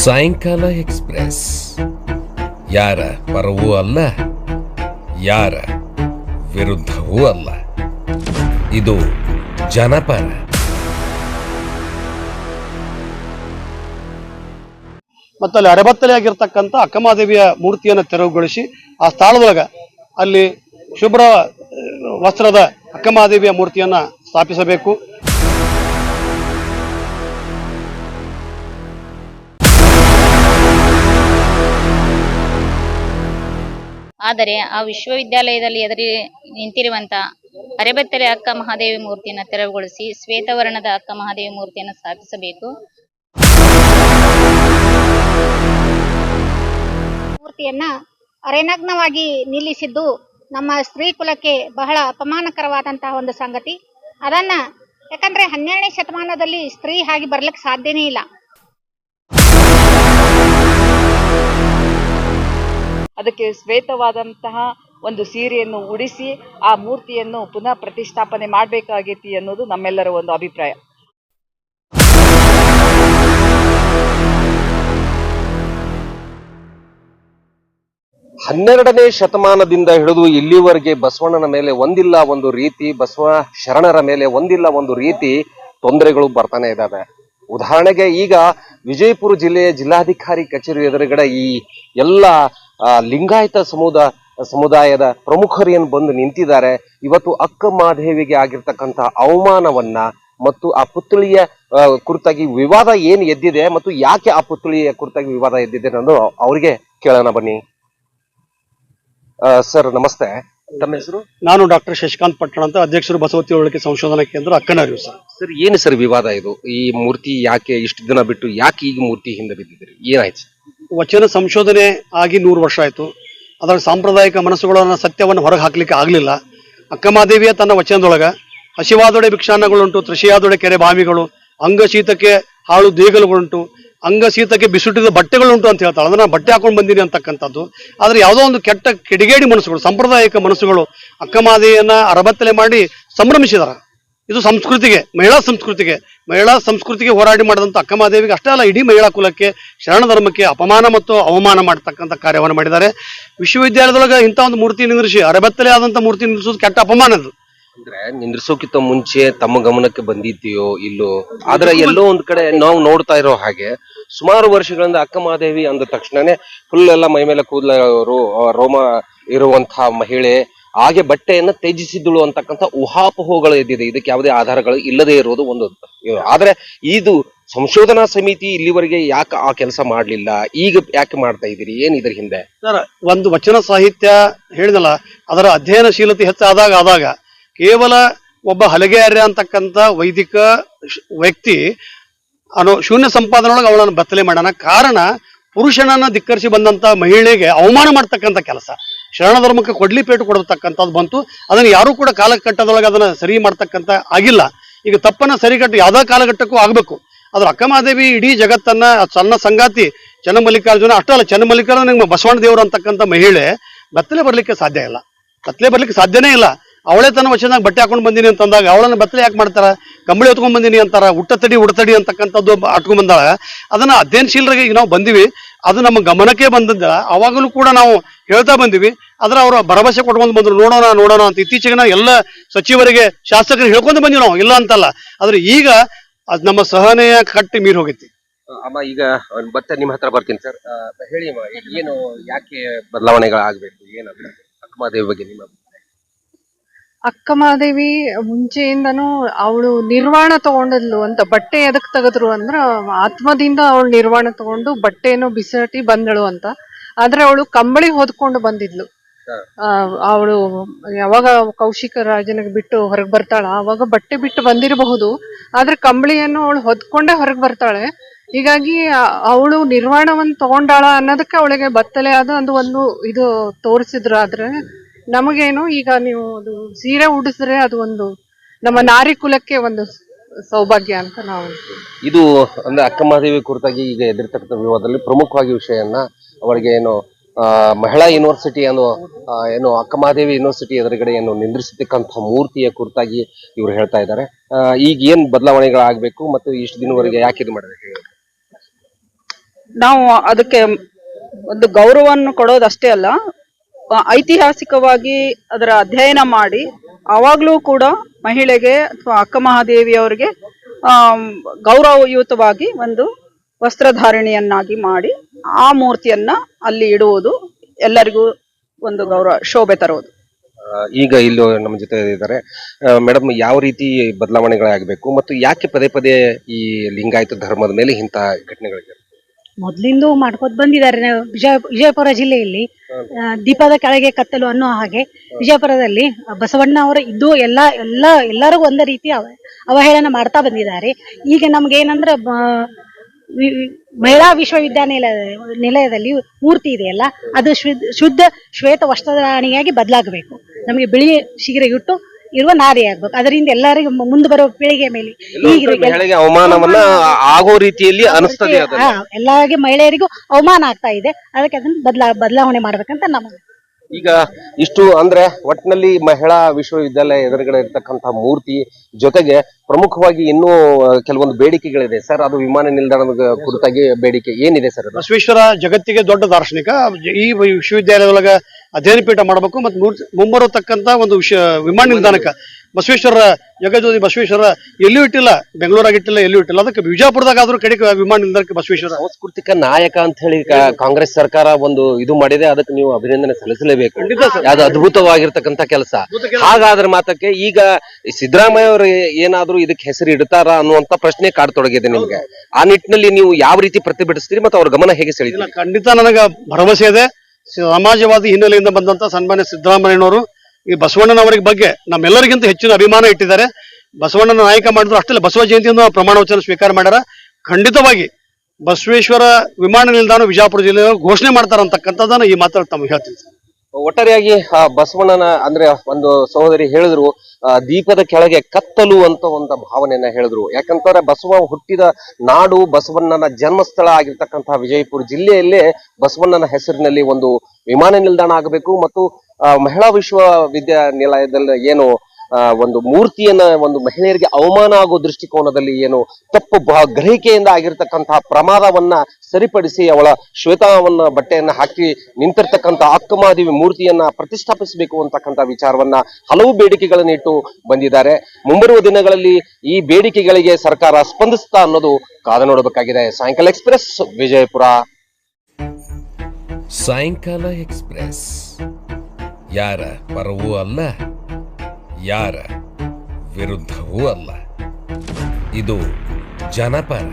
ಸಾಯಂಕಾಲ ಎಕ್ಸ್ಪ್ರೆಸ್. ಯಾರ ಪರವೂ ಅಲ್ಲ, ಯಾರ ವಿರುದ್ಧವೂ ಅಲ್ಲ. ಇದು ಜನಪರ. ಮತ್ತು ಅಲ್ಲಿ ಅರೆಬತ್ತಲೆ ಆಗಿರ್ತಕ್ಕಂಥ ಅಕ್ಕಮಹಾದೇವಿಯ ಮೂರ್ತಿಯನ್ನು ತೆರವುಗೊಳಿಸಿ ಆ ಸ್ಥಳದೊಳಗ ಅಲ್ಲಿ ಶುಭ್ರ, ವಸ್ತ್ರದ ಅಕ್ಕಮಾದೇವಿಯ ಮೂರ್ತಿಯನ್ನ ಸ್ಥಾಪಿಸಬೇಕು. ಆದರೆ ಆ ವಿಶ್ವವಿದ್ಯಾಲಯದಲ್ಲಿ ಎದುರಿ ನಿಂತಿರುವಂತ ಅರೆಬೆತ್ತಲೆ ಅಕ್ಕ ಮಹಾದೇವಿ ಮೂರ್ತಿಯನ್ನು ತೆರವುಗೊಳಿಸಿ ಶ್ವೇತವರ್ಣದ ಅಕ್ಕ ಮಹಾದೇವಿ ಮೂರ್ತಿಯನ್ನು ಸ್ಥಾಪಿಸಬೇಕು. ಮೂರ್ತಿಯನ್ನ ಅರೆನಗ್ನವಾಗಿ ನಿಲ್ಲಿಸಿದ್ದು ನಮ್ಮ ಸ್ತ್ರೀ ಕುಲಕ್ಕೆ ಬಹಳ ಅಪಮಾನಕರವಾದಂತಹ ಒಂದು ಸಂಗತಿ. ಅದನ್ನ ಯಾಕಂದ್ರೆ ಹನ್ನೆರಡನೇ ಶತಮಾನದಲ್ಲಿ ಸ್ತ್ರೀ ಹಾಗೆ ಬರ್ಲಿಕ್ಕೆ ಸಾಧ್ಯನೇ ಇಲ್ಲ. ಅದಕ್ಕೆ ಶ್ವೇತವಾದಂತಹ ಒಂದು ಸೀರೆಯನ್ನು ಉಡಿಸಿ ಆ ಮೂರ್ತಿಯನ್ನು ಪುನಃ ಪ್ರತಿಷ್ಠಾಪನೆ ಮಾಡಬೇಕಾಗೈತಿ ಅನ್ನೋದು ನಮ್ಮೆಲ್ಲರ ಒಂದು ಅಭಿಪ್ರಾಯ. ಹನ್ನೆರಡನೇ ಶತಮಾನದಿಂದ ಹಿಡಿದು ಇಲ್ಲಿವರೆಗೆ ಬಸವಣ್ಣನ ಮೇಲೆ ಒಂದಿಲ್ಲ ಒಂದು ರೀತಿ, ಬಸವ ಶರಣರ ಮೇಲೆ ಒಂದಿಲ್ಲ ಒಂದು ರೀತಿ ತೊಂದರೆಗಳು ಬರ್ತಾನೆ ಇದ್ದಾವೆ. ಉದಾಹರಣೆಗೆ ಈಗ ವಿಜಯಪುರ ಜಿಲ್ಲೆಯ ಜಿಲ್ಲಾಧಿಕಾರಿ ಕಚೇರಿ ಎದುರುಗಡೆ ಈ ಎಲ್ಲ ಲಿಂಗಾಯತ ಸಮುದಾಯ ಸಮುದಾಯದ ಪ್ರಮುಖರು ಏನು ಬಂದು ನಿಂತಿದ್ದಾರೆ. ಇವತ್ತು ಅಕ್ಕ ಮಾದೇವಿಗೆ ಆಗಿರ್ತಕ್ಕಂಥ ಅವಮಾನವನ್ನ ಮತ್ತು ಆ ಪುತ್ಥಳಿಯ ಆ, ಕುರಿತಾಗಿ ವಿವಾದ ಏನು ಎದ್ದಿದೆ ಮತ್ತು ಯಾಕೆ ಆ ಪುತ್ಥಳಿಯ ಕುರಿತಾಗಿ ವಿವಾದ ಎದ್ದಿದೆ ಅನ್ನೋದು ಅವರಿಗೆ ಕೇಳೋಣ ಬನ್ನಿ. ಸರ್ ನಮಸ್ತೆ. ತಮ್ಮ ಹೆಸರು? ನಾನು ಡಾಕ್ಟರ್ ಶಶಿಕಾಂತ್ ಪಟ್ಟಣ ಅಂತ ಅಧ್ಯಕ್ಷರು ಬಸವತಿ ಒಳಗೆ ಸಂಶೋಧನಾ ಕೇಂದ್ರ ಅಕ್ಕನರಿವು ಸರ್. ಸರ್ ಏನು ಸರ್ ವಿವಾದ ಇದು? ಈ ಮೂರ್ತಿ ಯಾಕೆ ಇಷ್ಟು ದಿನ ಬಿಟ್ಟು ಯಾಕೆ ಈಗ ಮೂರ್ತಿ ಹಿಂದೆ ಬಿದ್ದಿದ್ದೀರಿ? ಏನಾಯ್ತು? ವಚನ ಸಂಶೋಧನೆ ಆಗಿ ನೂರು ವರ್ಷ ಆಯಿತು. ಅದರ ಸಾಂಪ್ರದಾಯಿಕ ಮನಸ್ಸುಗಳನ್ನು ಸತ್ಯವನ್ನು ಹೊರಗೆ ಹಾಕಲಿಕ್ಕೆ ಆಗಲಿಲ್ಲ. ಅಕ್ಕಮಹಾದೇವಿಯ ತನ್ನ ವಚನದೊಳಗೆ, ಹಸಿವಾದೊಡೆ ಭಿಕ್ಷಾನ್ನಗಳುಂಟು ತೃಷಿಯಾದೊಡೆ ಕೆರೆ ಬಾವಿಗಳು, ಅಂಗಶೀತಕ್ಕೆ ಹಾಳು ದೇಗಲುಗಳುಂಟು ಅಂಗಶೀತಕ್ಕೆ ಬಿಸುಟಿದ ಬಟ್ಟೆಗಳುಂಟು ಅಂತ ಹೇಳ್ತಾಳೆ. ಅದನ್ನು ಬಟ್ಟೆ ಹಾಕೊಂಡು ಬಂದೀನಿ ಅಂತಕ್ಕಂಥದ್ದು. ಆದರೆ ಯಾವುದೋ ಒಂದು ಕೆಟ್ಟ ಕಿಡಿಗೇಡಿ ಮನಸ್ಸುಗಳು, ಸಾಂಪ್ರದಾಯಿಕ ಮನಸ್ಸುಗಳು ಅಕ್ಕಮಾದೇವಿಯನ್ನು ಅರಬತ್ತಲೆ ಮಾಡಿ ಸಂಭ್ರಮಿಸಿದಾರ. ಇದು ಸಂಸ್ಕೃತಿಗೆ, ಮಹಿಳಾ ಸಂಸ್ಕೃತಿಗೆ. ಮಹಿಳಾ ಸಂಸ್ಕೃತಿಗೆ ಹೋರಾಡಿ ಮಾಡಿದಂಥ ಅಕ್ಕಮಹಾದೇವಿಗೆ ಅಷ್ಟೇ ಅಲ್ಲ, ಇಡೀ ಮಹಿಳಾ ಕುಲಕ್ಕೆ ಶರಣ ಧರ್ಮಕ್ಕೆ ಅಪಮಾನ ಮತ್ತು ಅವಮಾನ ಮಾಡತಕ್ಕಂಥ ಕಾರ್ಯವನ್ನು ಮಾಡಿದ್ದಾರೆ. ವಿಶ್ವವಿದ್ಯಾಲಯದೊಳಗೆ ಇಂಥ ಒಂದು ಮೂರ್ತಿ ನಿಂದ್ರಿಸಿ, ಅರಬತ್ತಲೆ ಆದಂಥ ಮೂರ್ತಿ ನಿಂದ್ರಿಸೋದು ಕೆಟ್ಟ ಅಪಮಾನ ಅದು. ಅಂದ್ರೆ ನಿಂದ್ರಿಸೋಕ್ಕಿಂತ ಮುಂಚೆ ತಮ್ಮ ಗಮನಕ್ಕೆ ಬಂದಿದ್ದೀಯೋ ಇಲ್ಲೋ? ಆದ್ರೆ ಎಲ್ಲೋ ಒಂದ್ ಕಡೆ ನಾವು ನೋಡ್ತಾ ಇರೋ ಹಾಗೆ ಸುಮಾರು ವರ್ಷಗಳಿಂದ ಅಕ್ಕ ಮಹಾದೇವಿ ಅಂದ ತಕ್ಷಣನೇ ಫುಲ್ ಎಲ್ಲ ಮೈ ಮೇಲೆ ಕೂದಲ ರೋಮ ಇರುವಂತಹ ಮಹಿಳೆ ಹಾಗೆ ಬಟ್ಟೆಯನ್ನ ತ್ಯಜಿಸಿದಳು ಅಂತಕ್ಕಂಥ ಊಹಾಪೋಹಗಳು ಇದ್ದಿದೆ. ಇದಕ್ಕೆ ಯಾವುದೇ ಆಧಾರಗಳು ಇಲ್ಲದೆ ಇರೋದು ಒಂದು ಆದ್ರೆ ಇದು ಸಂಶೋಧನಾ ಸಮಿತಿ ಇಲ್ಲಿವರೆಗೆ ಯಾಕೆ ಆ ಕೆಲಸ ಮಾಡಲಿಲ್ಲ? ಈಗ ಯಾಕೆ ಮಾಡ್ತಾ ಇದ್ದೀರಿ? ಏನ್ ಇದ್ರ ಹಿಂದೆ? ಸರ್, ಒಂದು ವಚನ ಸಾಹಿತ್ಯ ಹೇಳಿದಲ್ಲ, ಅದರ ಅಧ್ಯಯನಶೀಲತೆ ಹೆಚ್ಚಾದಾಗ ಆದಾಗ ಕೇವಲ ಒಬ್ಬ ಹಲಗೆಯಾರ್ಯ ಅಂತಕ್ಕಂಥ ವೈದಿಕ ವ್ಯಕ್ತಿ ಅನ್ನೋ ಶೂನ್ಯ ಸಂಪಾದನೆಯೊಳಗೆ ಅವಳನ್ನು ಬತ್ತಲೆ ಮಾಡೋಣ ಕಾರಣ ಪುರುಷನನ್ನ ಧಿಕ್ಕರಿಸಿ ಬಂದಂತ ಮಹಿಳೆಗೆ ಅವಮಾನ ಮಾಡ್ತಕ್ಕಂಥ ಕೆಲಸ. ಶರಣ ಧರ್ಮಕ್ಕೆ ಕೊಡ್ಲಿ ಪೇಟು ಕೊಡತಕ್ಕಂಥದ್ದು ಬಂತು. ಅದನ್ನು ಯಾರೂ ಕೂಡ ಕಾಲಘಟ್ಟದೊಳಗೆ ಅದನ್ನ ಸರಿ ಮಾಡ್ತಕ್ಕಂಥ ಆಗಿಲ್ಲ. ಈಗ ತಪ್ಪನ್ನ ಸರಿಗಟ್ಟು ಯಾವುದೇ ಕಾಲಘಟ್ಟಕ್ಕೂ ಆಗಬೇಕು. ಆದ್ರೆ ಅಕ್ಕಮಹಾದೇವಿ ಇಡೀ ಜಗತ್ತನ್ನ ಸಣ್ಣ ಸಂಗಾತಿ ಚನ್ನಮಲ್ಲಿಕಾರ್ಜುನ ಅಷ್ಟೇ ಅಲ್ಲ ಚನ್ನಮಲ್ಲಿಕಾರ್ಜುನ ಬಸವಣ್ಣ ದೇವರು ಅಂತಕ್ಕಂಥ ಮಹಿಳೆ ಬತ್ತಲೆ ಬರ್ಲಿಕ್ಕೆ ಸಾಧ್ಯ ಇಲ್ಲ. ಬತ್ತಲೆ ಬರ್ಲಿಕ್ಕೆ ಸಾಧ್ಯನೇ ಇಲ್ಲ. ಅವಳೇ ತನ್ನ ವಚನದಾಗ ಬಟ್ಟೆ ಹಾಕೊಂಡು ಬಂದೀನಿ ಅಂತಂದಾಗ ಅವಳನ್ನ ಬತ್ತಲೆ ಯಾಕೆ ಮಾಡ್ತಾರ? ಕಂಬಳಿ ಹೊತ್ಕೊಂಡ್ ಬಂದೀನಿ ಅಂತಾರ? ಹುಟ್ಟತಡಿ ಉಡತಡಿ ಅಂತಕ್ಕಂಥದ್ದು ಅಟ್ಕೊಂಡ್ ಬಂದಾಳ. ಅದನ್ನ ಅಧ್ಯಯನಶೀಲರಿಗೆ ಈಗ ನಾವು ಬಂದಿವಿ. ಅದು ನಮ್ಮ ಗಮನಕ್ಕೆ ಬಂದಿದ್ದ. ಅವಾಗಲೂ ಕೂಡ ನಾವು ಹೇಳ್ತಾ ಬಂದಿವಿ, ಆದ್ರೆ ಅವರು ಭರವಸೆ ಕೊಟ್ಕೊಂಡು ಬಂದ್ರು, ನೋಡೋಣ ನೋಡೋಣ ಅಂತ. ಇತ್ತೀಚೆಗೆ ನಾವು ಎಲ್ಲ ಸಚಿವರಿಗೆ, ಶಾಸಕರಿಗೆ ಹೇಳ್ಕೊಂಡು ಬಂದಿವಿ ನಾವು, ಇಲ್ಲ ಅಂತಲ್ಲ. ಆದ್ರೆ ಈಗ ಅದ್ ನಮ್ಮ ಸಹನೆಯ ಕಟ್ಟಿ ಮೀರಿ ಹೋಗೈತಿ. ಅಮ್ಮ, ಈಗ ಮತ್ತೆ ನಿಮ್ಮ ಹತ್ರ ಬರ್ತೀನಿ ಸರ್. ಹೇಳಿ ಏನು, ಯಾಕೆ ಬದಲಾವಣೆಗಳಾಗಬೇಕು? ಏನಂತ ಅಕ್ಕಮಾದೇವಿ ಬಗ್ಗೆ ನಿಮ್ಮ ಅಕ್ಕಮಹಾದೇವಿ ಮುಂಚೆಯಿಂದನೂ ಅವಳು ನಿರ್ವಾಣ ತಗೊಂಡಿದ್ಲು ಅಂತ ಬಟ್ಟೆ ಎದಕ್ ತೆಗೆದ್ರು ಅಂದ್ರ ಆತ್ಮದಿಂದ ಅವಳು ನಿರ್ವಾಣ ತಗೊಂಡು ಬಟ್ಟೆನು ಬಿಸಾಟಿ ಬಂದಳು ಅಂತ. ಆದ್ರೆ ಅವಳು ಕಂಬಳಿ ಹೊದ್ಕೊಂಡು ಬಂದಿದ್ಲು. ಅವಳು ಯಾವಾಗ ಕೌಶಿಕ ರಾಜನಿಗೆ ಬಿಟ್ಟು ಹೊರಗೆ ಬರ್ತಾಳ ಅವಾಗ ಬಟ್ಟೆ ಬಿಟ್ಟು ಬಂದಿರಬಹುದು. ಆದ್ರೆ ಕಂಬಳಿಯನ್ನು ಅವಳು ಹೊದ್ಕೊಂಡೇ ಹೊರಗೆ ಬರ್ತಾಳೆ. ಹೀಗಾಗಿ ಅವಳು ನಿರ್ವಾಣವನ್ನು ತಗೊಂಡಾಳ ಅನ್ನೋದಕ್ಕೆ ಅವಳಿಗೆ ಬತ್ತಲೆ ಆದ ಒಂದು ಒಂದು ಇದು ತೋರಿಸಿದ್ರು. ಆದ್ರೆ ನಮಗೇನು ಈಗ ನೀವು ಅದು ಸೀರೆ ಉಡಿಸಿದ್ರೆ ಅದು ಒಂದು ನಮ್ಮ ನಾರಿ ಕುಲಕ್ಕೆ ಒಂದು ಸೌಭಾಗ್ಯ ಅಂತ ನಾವು ಇದು ಅಂದ್ರೆ ಅಕ್ಕಮಹಾದೇವಿ ಕುರಿತಾಗಿ ಈಗ ಎದುರ್ತಕ್ಕಂಥ ವಿವಾದದಲ್ಲಿ ಪ್ರಮುಖವಾಗಿ ವಿಷಯನ್ನ ಅವರಿಗೆ ಏನು ಮಹಿಳಾ ಯೂನಿವರ್ಸಿಟಿ ಅನ್ನೋ ಏನು ಅಕ್ಕಮಹಾದೇವಿ ಯೂನಿವರ್ಸಿಟಿ ಎದುರುಗಡೆ ಏನು ನಿಂದ್ರಿಸತಕ್ಕಂಥ ಮೂರ್ತಿಯ ಕುರಿತಾಗಿ ಇವರು ಹೇಳ್ತಾ ಇದ್ದಾರೆ. ಈಗ ಏನ್ ಬದಲಾವಣೆಗಳಾಗಬೇಕು ಮತ್ತು ಇಷ್ಟು ದಿನವರೆಗೆ ಯಾಕೆ ಇದು ಮಾಡಬೇಕು ನಾವು ಅದಕ್ಕೆ ಒಂದು ಗೌರವವನ್ನು ಕೊಡೋದಷ್ಟೇ ಅಲ್ಲ ಐತಿಹಾಸಿಕವಾಗಿ ಅದರ ಅಧ್ಯಯನ ಮಾಡಿ ಆವಾಗಲೂ ಕೂಡ ಮಹಿಳೆಗೆ ಅಥವಾ ಅಕ್ಕ ಮಹಾದೇವಿ ಅವರಿಗೆ ಗೌರವಯುತವಾಗಿ ಒಂದು ವಸ್ತ್ರಧಾರಣೆಯನ್ನಾಗಿ ಮಾಡಿ ಆ ಮೂರ್ತಿಯನ್ನ ಅಲ್ಲಿ ಇಡುವುದು ಎಲ್ಲರಿಗೂ ಒಂದು ಗೌರವ, ಶೋಭೆ ತರುವುದು. ಈಗ ಇಲ್ಲಿ ನಮ್ಮ ಜೊತೆ ಇದ್ದಾರೆ. ಮೇಡಮ್, ಯಾವ ರೀತಿ ಬದಲಾವಣೆಗಳಾಗಬೇಕು ಮತ್ತು ಯಾಕೆ ಪದೇ ಪದೇ ಈ ಲಿಂಗಾಯತ ಧರ್ಮದ ಮೇಲೆ ಇಂತಹ ಘಟನೆಗಳಿಗೆ ಮೊದ್ಲಿಂದ ಮಾಡ್ಕೊತ ಬಂದಿದ್ದಾರೆ. ನಾವು ವಿಜಯ ವಿಜಯಪುರ ಜಿಲ್ಲೆಯಲ್ಲಿ ಆ, ದೀಪದ ಕೆಳಗೆ ಕತ್ತಲು ಅನ್ನೋ ಹಾಗೆ ವಿಜಯಪುರದಲ್ಲಿ ಬಸವಣ್ಣ ಅವರ ಇದ್ದು ಎಲ್ಲ ಎಲ್ಲ ಎಲ್ಲರಿಗೂ ಒಂದೇ ರೀತಿ ಅವ- ಅವಹೇಳನ ಮಾಡ್ತಾ ಬಂದಿದ್ದಾರೆ. ಈಗ ನಮ್ಗೆ ಏನಂದ್ರೆ ಬ- ವಿ- ವಿ- ಮಹಿಳಾ ವಿಶ್ವವಿದ್ಯಾನಿಲಯ ನಿಲಯದಲ್ಲಿ ಮೂರ್ತಿ ಇದೆಯಲ್ಲ ಅದು ಶುದ್ಧ ಶುದ್ಧ ಶ್ವೇತ ವಸ್ತ್ರಧಾರಣಿಯಾಗಿ ಬದಲಾಗಬೇಕು. ನಮಗೆ ಬಿಳಿ ಶಿಗಿರೆ ಇಟ್ಟು ಇರುವ ನಾರಿ ಆಗ್ಬೇಕು. ಅದರಿಂದ ಎಲ್ಲರಿಗೂ ಮುಂದೆ ಬರುವ ಪೀಳಿಗೆ ಮೇಲೆ ಈಗ ಮಹಿಳೆಗೆ ಅವಮಾನವನ್ನ ಆಗೋ ರೀತಿಯಲ್ಲಿ ಅನಿಸ್ತದೆ ಎಲ್ಲಾಗಿ ಹಾ, ಎಲ್ಲರಿಗೆ ಮಹಿಳೆಯರಿಗೂ ಅವಮಾನ ಆಗ್ತಾ ಇದೆ. ಅದಕ್ಕೆ ಅದನ್ನ ಬದಲಾ ಬದಲಾವಣೆ ಮಾಡ್ಬೇಕಂತ ನಮಗೆ ಈಗ ಇಷ್ಟು ಅಂದ್ರೆ ಒಟ್ಟಿನಲ್ಲಿ ಮಹಿಳಾ ವಿಶ್ವವಿದ್ಯಾಲಯ ಎದುರುಗಡೆ ಇರತಕ್ಕಂತ ಮೂರ್ತಿ ಜೊತೆಗೆ ಪ್ರಮುಖವಾಗಿ ಇನ್ನೂ ಕೆಲವೊಂದು ಬೇಡಿಕೆಗಳಿದೆ. ಸರ್ ಅದು ವಿಮಾನ ನಿಲ್ದಾಣದ ಕುರಿತಾಗಿ ಬೇಡಿಕೆ ಏನಿದೆ ಸರ್ ಅದು? ಬಸವೇಶ್ವರ ಜಗತ್ತಿಗೆ ದೊಡ್ಡ ದಾರ್ಶನಿಕ. ಈ ವಿಶ್ವವಿದ್ಯಾಲಯದೊಳಗ ಅಧ್ಯಯನ ಪೀಠ ಮಾಡಬೇಕು ಮತ್ತು ಮುಂಬರೋ ತಕ್ಕಂತ ಒಂದು ವಿಷಯ ವಿಮಾನ ನಿಲ್ದಾಣಕ್ಕೆ. ಬಸವೇಶ್ವರ ಜಗಜ್ಯೋತಿ ಬಸವೇಶ್ವರ ಎಲ್ಲೂ ಇಟ್ಟಿಲ್ಲ ಬೆಂಗಳೂರಾಗ ಇಟ್ಟಿಲ್ಲ ಎಲ್ಲೂ ಇಟ್ಟಿಲ್ಲ. ಅದಕ್ಕೆ ವಿಜಯಪುರದಾಗ ಆದ್ರೂ ಕಡೆಗೆ ವಿಮಾನ ನಿಲ್ದಾಣಕ್ಕೆ ಬಸವೇಶ್ವರ. ಸಾಂಸ್ಕೃತಿಕ ನಾಯಕ ಅಂತ ಹೇಳಿ ಕಾಂಗ್ರೆಸ್ ಸರ್ಕಾರ ಒಂದು ಇದು ಮಾಡಿದೆ ಅದಕ್ಕೆ ನೀವು ಅಭಿನಂದನೆ ಸಲ್ಲಿಸಲೇಬೇಕು. ಅದು ಅದ್ಭುತವಾಗಿರ್ತಕ್ಕಂಥ ಕೆಲಸ. ಹಾಗಾದ್ರೆ ಮಾತಕ್ಕೆ ಈಗ ಸಿದ್ದರಾಮಯ್ಯ ಅವರು ಏನಾದ್ರೂ ಇದಕ್ಕೆ ಹೆಸರು ಇಡ್ತಾರ ಅನ್ನುವಂತ ಪ್ರಶ್ನೆ ಕಾಡ್ತೊಡಗಿದೆ ನಿಮ್ಗೆ. ಆ ನಿಟ್ಟಿನಲ್ಲಿ ನೀವು ಯಾವ ರೀತಿ ಪ್ರತಿಭಟಿಸ್ತೀರಿ ಮತ್ತೆ ಅವ್ರ ಗಮನ ಹೇಗೆ ಸೆಳೀತೀರಿ? ಖಂಡಿತ ನನಗ ಭರವಸೆ ಇದೆ. ಸಮಾಜವಾದಿ ಹಿನ್ನೆಲೆಯಿಂದ ಬಂದಂತ ಸನ್ಮಾನ್ಯ ಸಿದ್ದರಾಮಯ್ಯನವರು ಈ ಬಸವಣ್ಣನವರಿಗೆ ಬಗ್ಗೆ ನಮ್ಮೆಲ್ಲರಿಗಿಂತ ಹೆಚ್ಚಿನ ಅಭಿಮಾನ ಇಟ್ಟಿದ್ದಾರೆ ಬಸವಣ್ಣನ ನಾಯಕ ಮಾಡಿದ್ರು ಅಷ್ಟೇ ಬಸವ ಜಯಂತಿಯನ್ನು ಪ್ರಮಾಣ ವಚನ ಸ್ವೀಕಾರ ಮಾಡ್ಯಾರ ಖಂಡಿತವಾಗಿ ಬಸವೇಶ್ವರ ವಿಮಾನ ನಿಲ್ದಾಣ ವಿಜಯಪುರ ಜಿಲ್ಲೆಯ ಘೋಷಣೆ ಮಾಡ್ತಾರಂತಕ್ಕಂಥದ್ದನ್ನು ಈ ಮಾತ್ರ ತಮಗೆ ಹೇಳ್ತೀನಿ. ಒಟ್ಟಾರೆಯಾಗಿ ಆ ಬಸವಣ್ಣನ ಅಂದ್ರೆ ಒಂದು ಸಹೋದರಿ ಹೇಳಿದ್ರು ದೀಪದ ಕೆಳಗೆ ಕತ್ತಲು ಅಂತ ಒಂದು ಭಾವನೆಯನ್ನ ಹೇಳಿದ್ರು. ಯಾಕಂತಂದ್ರೆ ಬಸವ ಹುಟ್ಟಿದ ನಾಡು ಬಸವಣ್ಣನ ಜನ್ಮಸ್ಥಳ ಆಗಿರ್ತಕ್ಕಂತಹ ವಿಜಯಪುರ ಜಿಲ್ಲೆಯಲ್ಲೇ ಬಸವಣ್ಣನ ಹೆಸರಿನಲ್ಲಿ ಒಂದು ವಿಮಾನ ನಿಲ್ದಾಣ ಆಗಬೇಕು ಮತ್ತು ಮಹಿಳಾ ವಿಶ್ವವಿದ್ಯಾನಿಲಯದಲ್ಲಿ ಏನು ಒಂದು ಮೂರ್ತಿಯನ್ನ ಒಂದು ಮಹಿಳೆಯರಿಗೆ ಅವಮಾನ ಆಗೋ ದೃಷ್ಟಿಕೋನದಲ್ಲಿ ಏನು ತಪ್ಪು ಗ್ರಹಿಕೆಯಿಂದ ಆಗಿರ್ತಕ್ಕಂತಹ ಪ್ರಮಾದವನ್ನ ಸರಿಪಡಿಸಿ ಅವಳ ಶ್ವೇತವನ್ನ ಬಟ್ಟೆಯನ್ನ ಹಾಕಿ ನಿಂತಿರ್ತಕ್ಕಂಥ ಅಕ್ಕಮಾದೇವಿ ಮೂರ್ತಿಯನ್ನ ಪ್ರತಿಷ್ಠಾಪಿಸಬೇಕು ಅಂತಕ್ಕಂಥ ವಿಚಾರವನ್ನ ಹಲವು ಬೇಡಿಕೆಗಳನ್ನ ಇಟ್ಟು ಬಂದಿದ್ದಾರೆ. ಮುಂಬರುವ ದಿನಗಳಲ್ಲಿ ಈ ಬೇಡಿಕೆಗಳಿಗೆ ಸರ್ಕಾರ ಸ್ಪಂದಿಸ್ತಾ ಅನ್ನೋದು ಕಾದ ನೋಡಬೇಕಾಗಿದೆ. ಸಾಯಂಕಾಲ ಎಕ್ಸ್ಪ್ರೆಸ್, ವಿಜಯಪುರ. ಸಾಯಂಕಾಲ ಎಕ್ಸ್ಪ್ರೆಸ್. ಯಾರ ಪರವೂ ಅಲ್ಲ. ಯಾರ ವಿರುದ್ಧವೂ ಅಲ್ಲ. ಇದು ಜನಪರ.